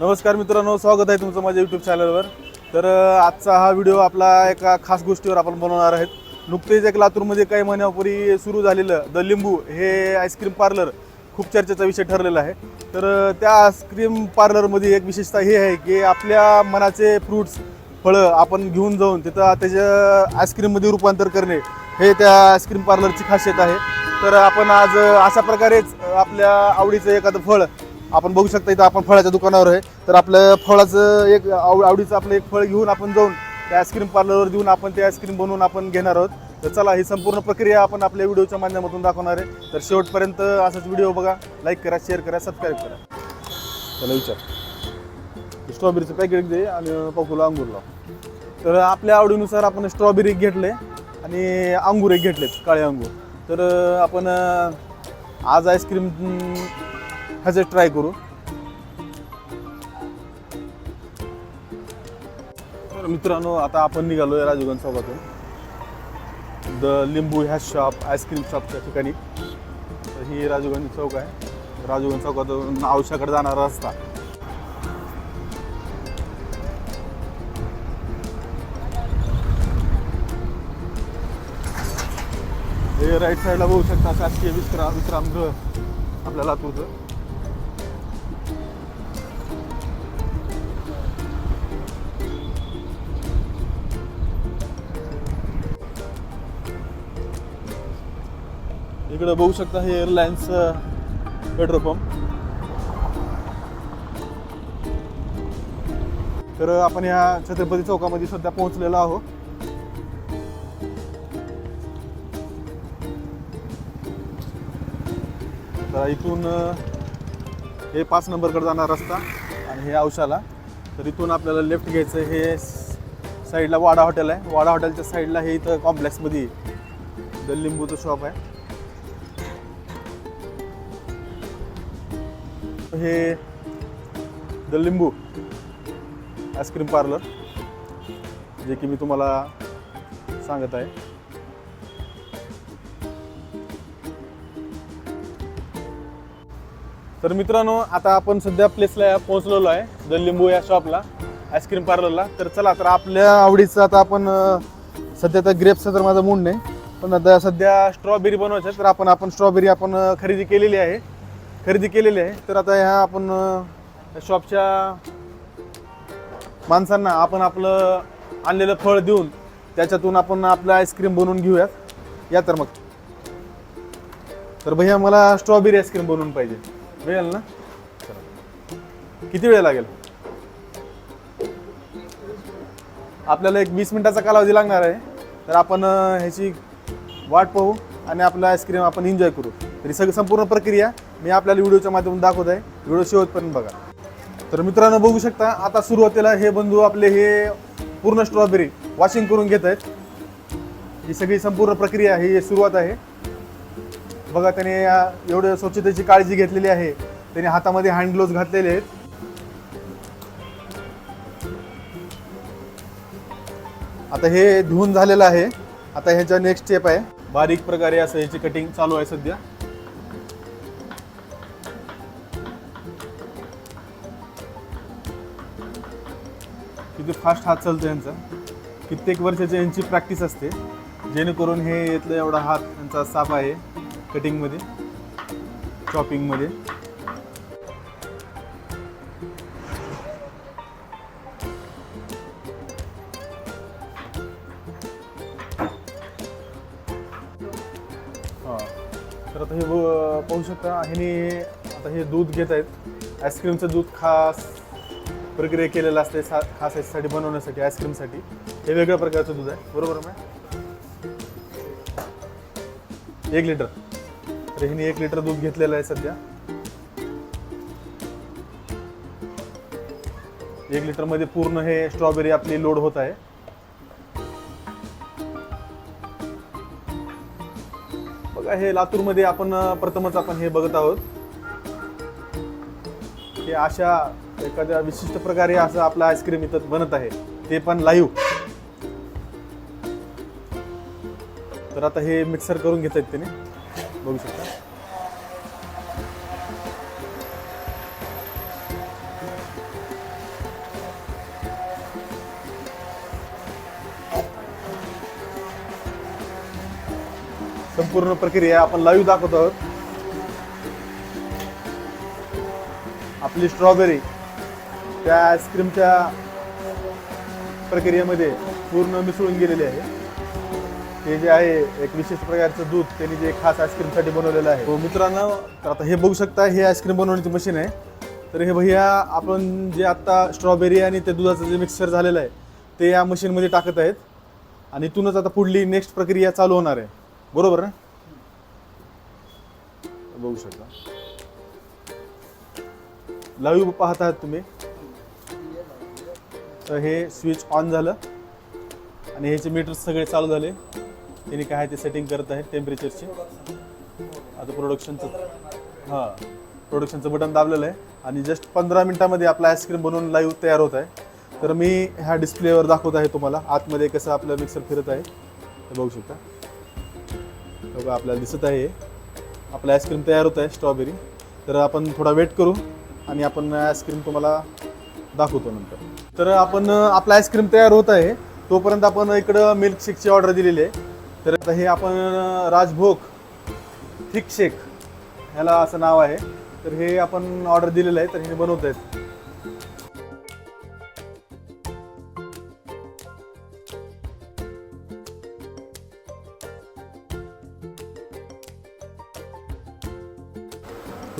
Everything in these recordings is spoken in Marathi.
नमस्कार मित्रांनो स्वागत आहे तुमचं माझ्या यूट्यूब चॅनलवर तर आजचा हा व्हिडिओ आपला एका खास गोष्टीवर आपण बनवणार आहेत. नुकतेच एक लातूरमध्ये काही महिन्यापूर्वी सुरू झालेलं द लिंबू हे आईस्क्रीम पार्लर खूप चर्चेचा विषय ठरलेला आहे. तर त्या आईस्क्रीम पार्लरमध्ये एक विशेषता हे आहे की आपल्या मनाचे फ्रूट्स फळं आपण घेऊन जाऊन तिथं त्याच्या आईस्क्रीममध्ये रूपांतर करणे हे त्या आईस्क्रीम पार्लरची खासियत आहे. तर आपण आज अशा प्रकारेच आपल्या आवडीचं एखादं फळ आपण बघू शकता इथं आपण फळाच्या दुकानावर आहे. तर आपलं फळाचं एक आव आवडीचं आपलं एक फळ घेऊन आपण जाऊन त्या आईस्क्रीम पार्लरवर देऊन आपण ते आईस्क्रीम बनवून आपण घेणार आहोत. तर चला ही संपूर्ण प्रक्रिया आपण आपल्या व्हिडिओच्या माध्यमातून दाखवणार आहे. तर शेवटपर्यंत असाच व्हिडिओ बघा. लाईक करा शेअर करा सबस्क्राईब करा. चला विचार. स्ट्रॉबेरीचं पॅकेट दे आणि पाकुला अंगूरला तर आपल्या आवडीनुसार आपण स्ट्रॉबेरी एक घेतले आणि अंगूर एक घेतलेत काळे अंगूर. तर आपण आज आईस्क्रीम ह्याचं ट्राय करू. तर मित्रांनो आता आपण निघालो आहे राजगंज चौकातून द लिंबू ह्या शॉप आईस्क्रीम शॉपच्या ठिकाणी. तर ही राजगंज चौक आहे. राजगंज चौकातून आवश्याकडे जाणारा रस्ता. हे राईट साईडला बघू शकता शासकीय विश्रा विश्रामगृह आपल्या लातूरचं. इकडे बघू शकता हे एअरलाइन्स पेट्रोल पंप तर आपण या छत्रपती चौकामध्ये सध्या पोहोचलेलो आहोत. तर इथून हे पाच नंबरकडे जाणार रस्ता आणि हे औशाला. तर इथून आपल्याला लेफ्ट घ्यायचं हे साईडला वाडा हॉटेल आहे. वाडा हॉटेलच्या साईडला हे इथं कॉम्प्लेक्समध्ये द लिंबूचं शॉप आहे. हे द लिंबू आईस्क्रीम पार्लर जे की मी तुम्हाला सांगत आहे. तर मित्रांनो आता आपण सध्या प्लेसला पोहोचलेलो आहे द लिंबू या शॉपला आईस्क्रीम पार्लरला तर चला तर आपल्या आवडीचं आता आपण सध्या तर ग्रेप्सचं तर माझं मूड नाही पण आता सध्या स्ट्रॉबेरी बनवायचं आहे तर आपण आपण स्ट्रॉबेरी आपण खरेदी केलेली आहे. खरेदी केलेली आहे. तर आता ह्या आपण शॉपच्या माणसांना आपण आपलं आणलेलं फळ देऊन त्याच्यातून आपण आपलं आईस्क्रीम बनवून घेऊयात. या तर मग. तर भैया मला स्ट्रॉबेरी आईस्क्रीम बनवून पाहिजे. मिळेल ना? किती वेळ लागेल? आपल्याला एक वीस मिनिटाचा कालावधी लागणार आहे. तर आपण ह्याची वाट पाहू आणि आपलं आईस्क्रीम आपण एन्जॉय करू. तरी सगळी संपूर्ण प्रक्रिया मी आपल्याला व्हिडिओच्या माध्यमातून दाखवत आहे. व्हिडिओ शेवटपर्यंत बघा. तर मित्रांनो बघू शकता आता सुरुवातीला हे बंधू आपले हे पूर्ण स्ट्रॉबेरी वॉशिंग करून घेत आहेत. ही सगळी संपूर्ण प्रक्रिया ही सुरुवात आहे. बघा त्याने एवढं स्वच्छतेची काळजी घेतलेली आहे. त्याने हातामध्ये हँड ग्लोव्ह घातलेले आहेत. आता हे धुवून झालेलं आहे. आता ह्याच्या नेक्स्ट स्टेप आहे. बारीक प्रकारे असं ह्याची कटिंग चालू आहे सध्या. किती फास्ट हात चालतो यांचा कित्येक वर्षाची यांची प्रॅक्टिस असते. जेणेकरून हे यातलं एवढा हात यांचा साप आहे कटिंगमध्ये चॉपिंगमध्ये हां. तर आता हे पाहू शकता ह्याने आता हे दूध घेत आहेत. आईस्क्रीमचं दूध खास प्रक्रिया केलेलं असते सा खास याच्यासाठी बनवण्यासाठी आईस्क्रीमसाठी हे वेगळ्या प्रकारचं दूध आहे. बरोबर मॅम एक लिटर तर हिने एक लिटर दूध घेतलेलं आहे सध्या. एक लिटरमध्ये पूर्ण हे स्ट्रॉबेरी आपली लोड होत आहे. बघा हे लातूरमध्ये आपण प्रथमच आपण हे बघत आहोत. की अशा एखाद्या विशिष्ट प्रकारे असं आपलं आईस्क्रीम इथं बनत आहे. ते पण लाईव्ह तर आता हे मिक्सर करून घेत आहेत त्याने. बघू शकता. संपूर्ण प्रक्रिया आपण लाईव्ह दाखवत आहोत. आपली स्ट्रॉबेरी त्या आईस्क्रीमच्या प्रक्रियेमध्ये पूर्ण मिसळून गेलेली आहे. हे जे आहे एक विशेष प्रकारचं दूध त्यांनी जे खास आईस्क्रीमसाठी बनवलेलं आहे. हो, मित्रांनो तर आता हे बघू शकता हे आईस्क्रीम बनवण्याची मशीन आहे. तर हे भैया आपण जे आत्ता स्ट्रॉबेरी आणि त्या दुधाचं जे मिक्सर झालेलं आहे ते या मशीनमध्ये टाकत आहेत. आणि इथूनच आता पुढली नेक्स्ट प्रक्रिया चालू होणार आहे. बरोबर ना? बघू शकता. लाईव्ह पाहत आहात तुम्ही. तर हे स्विच ऑन झालं. आणि ह्याचे मीटर सगळे चालू झाले. त्यांनी काय आहे ते सेटिंग करत आहे टेम्परेचरचे आता प्रोडक्शनचं हां प्रोडक्शनचं बटन दाबलेलं आहे. आणि जस्ट पंधरा मिनिटामध्ये आपला आईस्क्रीम बनवून लाईव्ह तयार होत आहे. तर मी ह्या डिस्प्लेवर दाखवत आहे तुम्हाला. आतमध्ये कसं आपलं मिक्सर फिरत आहे. हे बघू शकता. बघा आपल्याला दिसत आहे हे. आपलं आईस्क्रीम तयार होत आहे स्ट्रॉबेरी तर आपण थोडा वेट करू. आणि आपण आईस्क्रीम तुम्हाला दाखवतो नंतर. तर आपण आपला आपलं आईस्क्रीम तयार होत आहे. तोपर्यंत आपण इकडं मिल्क शेकची ऑर्डर दिलेली आहे. तर आता हे आपण राजभोग थिक शेक ह्याला असं नाव आहे. तर हे आपण ऑर्डर दिलेलं आहे तर हे बनवत आहेत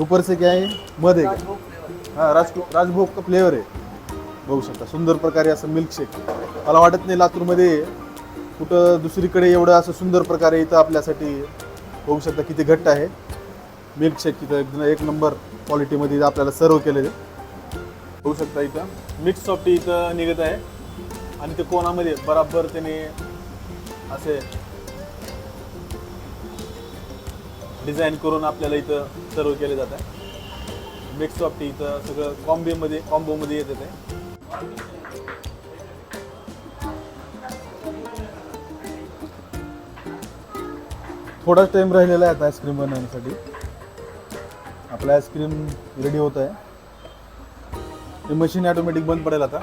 ऊपर से क्या? है मध आहे हा राज राजभोग फ्लेवर आहे? बघू शकता. सुंदर प्रकारे असं मिल्कशेक मला वाटत नाही लातूरमध्ये कुठं दुसरीकडे एवढं असं सुंदर प्रकारे इथं आपल्यासाठी बघू शकता किती घट्ट आहे. मिल्कशेक इथं एकदम एक नंबर क्वालिटीमध्ये आपल्याला सर्व केलेले. बघू शकता इथं. मिक्स सॉफ्टी इथं निघत आहे. आणि ते कोणामध्ये? बराबर त्याने असे डिझाईन करून आपल्याला इथं सर्व केले जात आहे. मिक्स ऑफ टी इथं सगळं कॉम्बेमध्ये कॉम्बोमध्ये येत आहे थोडाच टाइम राहिलेला आहे आता आईस्क्रीम बनवण्यासाठी. आपलं आईस्क्रीम रेडी होत आहे ते मशीन ऑटोमॅटिक बंद पडेल आता.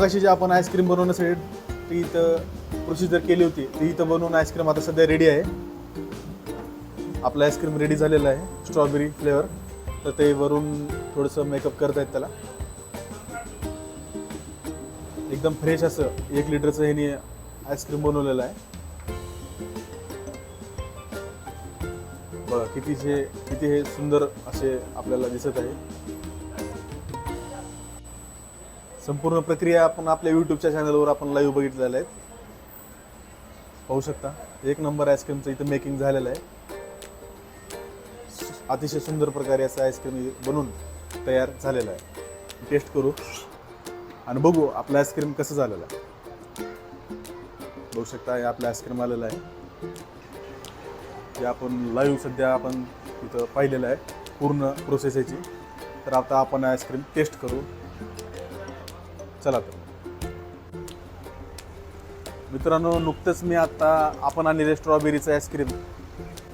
मगाशी जे आपण आईस्क्रीम बनवण्यासाठी इथं प्रोसिजर केली होती ती इथं बनवून आईस्क्रीम आता सध्या रेडी आहे. आपलं आईस्क्रीम रेडी झालेलं आहे स्ट्रॉबेरी फ्लेवर तर ते वरून थोडंसं मेकअप करत आहेत त्याला. एकदम फ्रेश असं एक लिटरचं ह्याने आईस्क्रीम बनवलेलं आहे. बघा किती हे किती हे सुंदर असे आपल्याला दिसत आहे. संपूर्ण प्रक्रिया आपण आपल्या यूट्यूबच्या चॅनलवर आपण लाईव्ह बघितलेल्या आहेत. पाहू शकता. एक नंबर आईस्क्रीमचं इथं मेकिंग झालेलं आहे. अतिशय सुंदर प्रकारे असं आईस्क्रीम बनवून तयार झालेलं आहे. टेस्ट करू आणि बघू आपलं आईस्क्रीम कसं झालेलं आहे. बघू शकता हे आपलं आईस्क्रीम आलेलं आहे. जे आपण लाईव्ह सध्या आपण इथं पाहिलेलं आहे. पूर्ण प्रोसेस याची. तर आता आपण आईस्क्रीम टेस्ट करू. चला तर. मित्रांनो नुकतंच मी आता आपण आणलेले स्ट्रॉबेरीचं आईस्क्रीम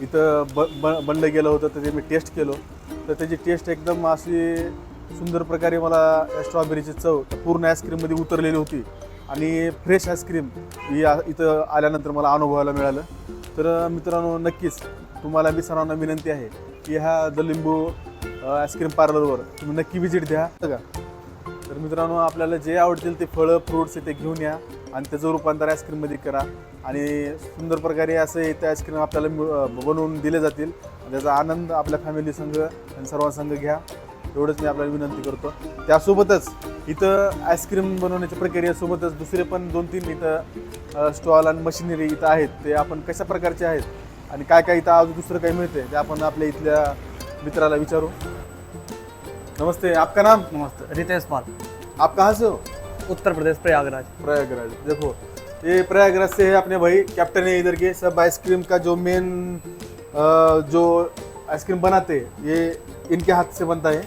इथं ब ब बनलं गेलं होतं तर ते मी टेस्ट केलं. तर त्याची टेस्ट एकदम अशी सुंदर प्रकारे मला स्ट्रॉबेरीची चव पूर्ण आईस्क्रीममध्ये उतरलेली होती. आणि फ्रेश आईस्क्रीम ही आ- इथं आल्यानंतर मला अनुभवायला मिळालं. तर मित्रांनो नक्कीच तुम्हाला मी सर्वांना विनंती आहे की ह्या द लिंबू आईस्क्रीम पार्लरवर तुम्ही नक्की व्हिजिट द्या. का तर मित्रांनो आपल्याला जे आवडतील ते फळं फ्रूट्स इथे घेऊन या आणि त्याचं रूपांतर आईस्क्रीममध्ये करा. आणि सुंदर प्रकारे असं इथे आईस्क्रीम आपल्याला बनवून दिले जातील. त्याचा आनंद आपल्या फॅमिली संघ आणि सर्वांसंग घ्या. एवढंच मी आपल्याला विनंती करतो. त्यासोबतच इथं आईस्क्रीम बनवण्याच्या प्रक्रियेसोबतच दुसरे पण दोन तीन इथं स्टॉल आणि मशिनरी इथं आहेत. ते आपण कशा प्रकारचे आहेत आणि काय काय इथं अजून दुसरं काही मिळते ते आपण आपल्या इथल्या मित्राला विचारू. नमस्ते आपका नाम? नमस्ते रितेश पाल। आप कहाँ से हो? उत्तर प्रदेश प्रयागराज। प्रयागराज देखो ये प्रयागराज से है अपने भाई कैप्टन है इधर के सब आइसक्रीम का जो मेन जो आइसक्रीम बनाते हैं ये इनके हाथ से बनता है।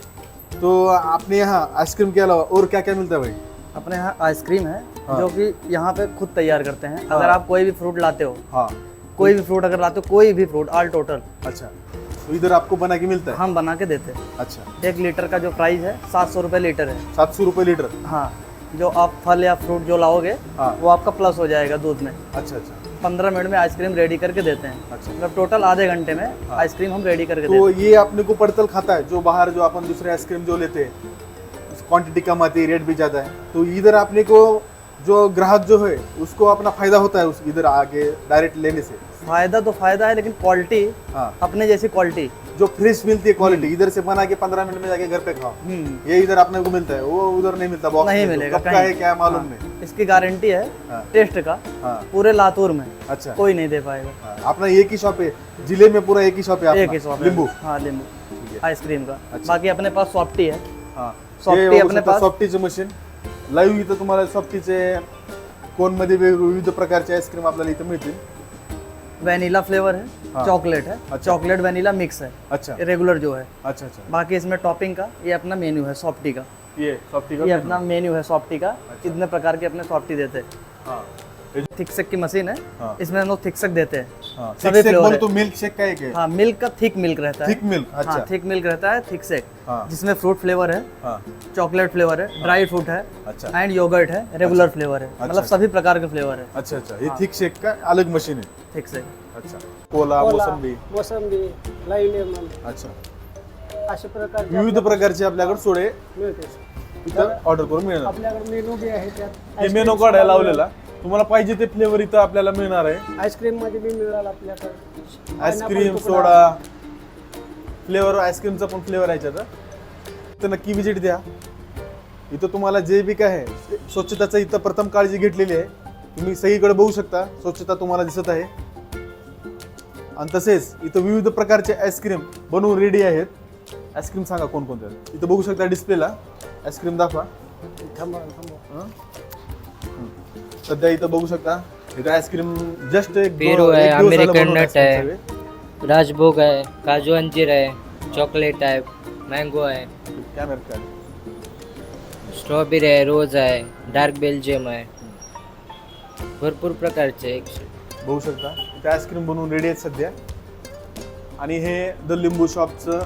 तो आपने यहाँ आइसक्रीम के अलावा और क्या क्या मिलता है भाई? अपने यहाँ आइसक्रीम है हाँ। जो कि यहाँ पे खुद तैयार करते हैं। हाँ। अगर आप कोई भी फ्रूट लाते हो हाँ। कोई भी फ्रूट अगर लाते हो कोई भी फ्रूट ऑल टोटल। अच्छा। इधर आपको बना के मिलता है? हम बना के देते हैं। अच्छा। एक लीटर का जो प्राइस है सात सौ रुपये लीटर है। सात सौ रुपये लीटर? हाँ जो आप फल या फ्रूट जो लाओगे हाँ। वो आपका प्लस हो जाएगा दूध में। अच्छा अच्छा। पंद्रह मिनट में आइसक्रीम रेडी करके देते हैं। अच्छा। मतलब टोटल आधे घंटे में हाँ। आइसक्रीम हम रेडी करके देते तो ये अपने को पड़तल खाता है? जो बाहर जो अपन दूसरे आइसक्रीम जो लेते हैं क्वांटिटी कम आती है रेट भी ज़्यादा है। तो इधर अपने को जो ग्राहक जो है उसको अपना फ़ायदा होता है उस इधर आगे डायरेक्ट लेने से। फ़ायदा तो फ़ायदा है लेकिन क्वालिटी हाँ। अपने जैसी क्वालिटी जो फ्रेश मिलती है क्वालिटी इधर से बना के पंद्रह मिनट में जाके घर पे खाओ। हम्म। ये इधर अपने को मिलता है वो उधर नहीं मिलता बॉक्स नहीं तो मिलेगा कब का है क्या मालूम हाँ। नहीं। इसकी गारंटी है हाँ। टेस्ट का हाँ। पूरे लातूर में। अच्छा। कोई नहीं दे पाएगा। हाँ, अपना एक ही शॉप है ज़िले में पूरा एक ही शॉप है एक ही शॉप लिंबू हाँ लींबू आइसक्रीम का। अच्छा। बाकी अपने पास सॉफ्टी है। हा। हे बघू अपने शकता पास- सॉफ्टीचे मशीन लाईव्ह इथं तुम्हाला सॉफ्टीचे कोनमध्ये विविध प्रकारचे आईस्क्रीम आपल्याला इथं मिळतील. वेनिला फ्लेवर है हाँ। चॉकलेट है अच्छा। चॉकलेट वेनिला मिक्स है अच्छा। रेगुलर जो है। अच्छा अच्छा। बाकी इसमें टॉपिंग का ये अपना मेन्यू है सॉफ्टी का। ये सॉफ्टी का ये अपना मेन्यू है सॉफ्टी का। अच्छा। कितने प्रकार के अपने सॉफ्टी देते हैं। हाँ। थिक सेक की मशीन है। हाँ। इसमें हम लोग थिक सेक देते हैं। हाँ सभी flavor बोल है। तो मिल्क शेक का एक है। हाँ मिल्क का थिक मिल्क रहता है। थिक मिल्क हाँ अच्छा। थिक मिल्क रहता है थिक सेक हाँ। जिसमें फ्रूट फ्लेवर है हाँ। चॉकलेट फ्लेवर है ड्राई फ्रूट है अच्छा। एंड योगर्ट है रेगुलर फ्लेवर है। मतलब। सभी प्रकार के फ्लेवर है। अच्छा अच्छा। ये थिक शेक का अलग मशीन है। थिक सेक अच्छा। कोला मोसंबी मोसंबी लाई लेमन। अच्छा। अशा प्रकारचे विविध प्रकारचे आपल्याकडे सोडे। मिळते इथं ऑर्डर करून मिळणार. आपल्याकडे मेनू बी आहे त्यात. हे मेनू कार्ड आहे लावलेला. तुम्हाला पाहिजे ते फ्लेवर इथं आपल्याला मिळणार आहे. आईस्क्रीममध्ये बी मिळाल आपल्याकडे. आईस्क्रीम सोडा फ्लेवर आईस्क्रीमचा पण फ्लेवर आहे याच्यात तर नक्की विजिट द्या. इथं तुम्हाला जे बी काय आहे स्वच्छताचं इथं प्रथम काळजी घेतलेली आहे. तुम्ही सगळीकडे बघू शकता स्वच्छता तुम्हाला दिसत आहे. आणि तसेच इथं विविध प्रकारचे आईस्क्रीम बनवून रेडी आहेत. आईस्क्रीम सांगा कोणकोणते आहेत. इथं बघू शकता डिस्प्लेला आईस्क्रीम दाखवा. थांबा थांबा? हं. सध्या इथं बघू शकता. इथं आईस्क्रीम जस्ट एक दो- पेरू आहे, एक दिवस झालं अमेरिकन नट आईस्क्रीम आहे. सगळे. राजभोग है काजू अंजीर है चॉकलेट है मैंगो है क्या मेरे ख्याल स्ट्रॉबेरी है रोज है डार्क बेल्जियम है भरपूर प्रकारचे एकशे बघू शकता. इथे आईस्क्रीम बनवून रेडी आहेत सध्या. आणि हे द लिंबू शॉपचं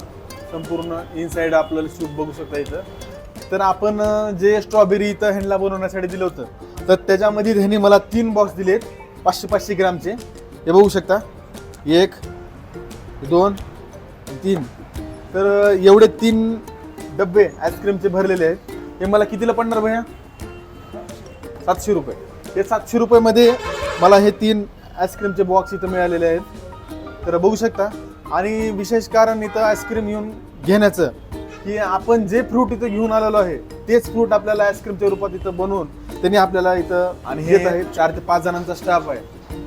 संपूर्ण इनसाइड आपल्याला शूट बघू शकता इथं. तर आपण अं, जे स्ट्रॉबेरी इथं ह्यांना बनवण्यासाठी दिलं होतं तर त्याच्यामध्ये ह्यांनी मला तीन बॉक्स दिलेत पाचशे पाचशे ग्रामचे. हे बघू शकता. एक दोन तीन. तर एवढे तीन डब्बे आईस्क्रीमचे भरलेले आहेत. हे मला कितीला पडणार भैया? सातशे रुपये. हे सातशे रुपयेमध्ये मला हे तीन आईस्क्रीमचे बॉक्स इथं मिळालेले आहेत. तर बघू शकता. आणि विशेष कारण इथं आईस्क्रीम येऊन घेण्याचं की आपण जे फ्रूट इथं घेऊन आलेलो आहे तेच फ्रूट आपल्याला आईस्क्रीमच्या रूपात इथं बनवून त्यांनी आपल्याला इथं आणि हे आहे चार ते पाच जणांचा स्टाफ आहे.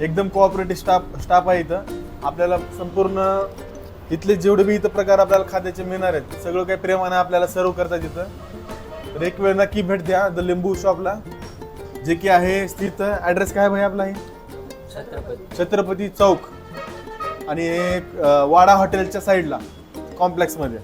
एकदम कोऑपरेटिव्ह स्टाफ स्टाफ आहे इथं. आपल्याला संपूर्ण इथले जेवढे बी इथं प्रकार आपल्याला खाद्याचे मिळणार आहेत सगळं काही प्रेमाने आपल्याला सर्व करतात इथं. तर एक वेळ नक्की भेट द्या द लिंबू शॉपला जे की आहे स्थित ॲड्रेस काय भाई आपला हे? छत्रपती. छत्रपती चौक. आणि वाडा हॉटेलच्या साईडला कॉम्प्लेक्समध्ये